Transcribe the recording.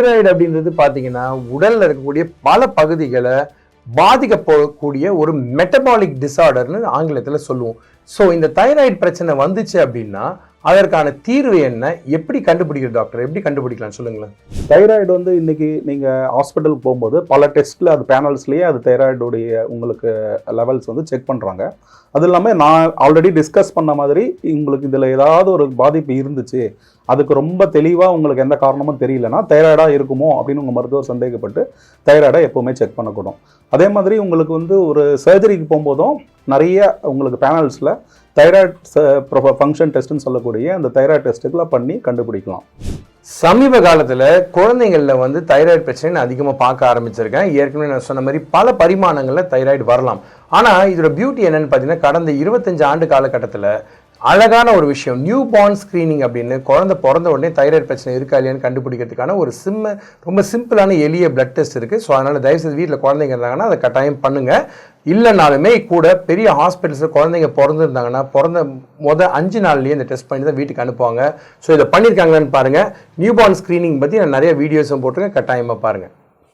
Thyroid அப்படின்றது பார்த்தீங்கன்னா உடலில் இருக்கக்கூடிய பல பகுதிகளை பாதிக்க போகக்கூடிய ஒரு மெட்டபாலிக் டிசார்டர்னு ஆங்கிலத்தில் சொல்லுவோம். ஸோ இந்த தைராய்டு பிரச்சனை வந்துச்சு அப்படின்னா அதற்கான தீர்வு என்ன? எப்படி கண்டுபிடிக்கிறது டாக்டர்? எப்படி கண்டுபிடிக்கலாம்? சொல்லுங்களேன். தைராய்டு வந்து இன்னைக்கு நீங்கள் ஹாஸ்பிட்டலுக்கு போகும்போது பல டெஸ்ட்டில் அது பேனல்ஸ்லேயே அது தைராய்டுடைய உங்களுக்கு லெவல்ஸ் வந்து செக் பண்ணுறாங்க அது இல்லாமல் நான் ஆல்ரெடி டிஸ்கஸ் பண்ண மாதிரி உங்களுக்கு இதில் ஏதாவது ஒரு பாதிப்பு இருந்துச்சு அதுக்கு ரொம்ப தெளிவாக உங்களுக்கு எந்த காரணமும் தெரியலனா தைராய்டாக இருக்குமோ அப்படின்னு உங்கள் மருத்துவர் சந்தேகப்பட்டு தைராய்டாக எப்போவுமே செக் பண்ணக்கூடும். அதே மாதிரி உங்களுக்கு வந்து ஒரு சர்ஜரிக்கு போகும்போதும் நிறைய உங்களுக்கு பேனல்ஸில் தைராய்ட் ஃபங்க்ஷன் டெஸ்ட்னு சொல்லக்கூடிய அந்த தைராய்டு டெஸ்ட்டுக்கெலாம் பண்ணி கண்டுபிடிக்கலாம். சமீப காலத்தில் குழந்தைங்களில் வந்து தைராய்டு பிரச்சனை நான் அதிகமாக பார்க்க ஆரம்பிச்சிருக்கேன். ஏற்கனவே நான் சொன்ன மாதிரி பல பரிமாணங்களில் தைராய்டு வரலாம். ஆனால் இதோட பியூட்டி என்னென்னு பார்த்தீங்கன்னா கடந்த இருபத்தஞ்சு ஆண்டு காலகட்டத்தில் அழகான ஒரு விஷயம். நியூ பார்ன் ஸ்க்ரீனிங் அப்படின்னு குழந்தை பிறந்த உடனே தைராய்டு பிரச்சனை இருக்கா இல்லையான்னு கண்டுபிடிக்கிறதுக்கான ஒரு சிம்ம ரொம்ப சிம்பிளான எளிய பிளட் டெஸ்ட் இருக்குது ஸோ அதனால் தயவுசெய்து வீட்டில் குழந்தைங்க இருந்தாங்கன்னா அதை கட்டாயம் பண்ணுங்கள் இல்லைனாலுமே கூட பெரிய ஹாஸ்பிட்டல்ஸில் குழந்தைங்க பிறந்திருந்தாங்கன்னா பிறந்த மொதல் அஞ்சு நாள்லேயே இந்த டெஸ்ட் பண்ணி தான் வீட்டுக்கு அனுப்புவாங்க. ஸோ இதை பண்ணியிருக்காங்களான்னு பாருங்கள் நியூ பார்ன் ஸ்க்ரீனிங் பற்றி நான் நிறைய வீடியோஸும் போட்டிருக்கேன். கட்டாயமாக பாருங்கள்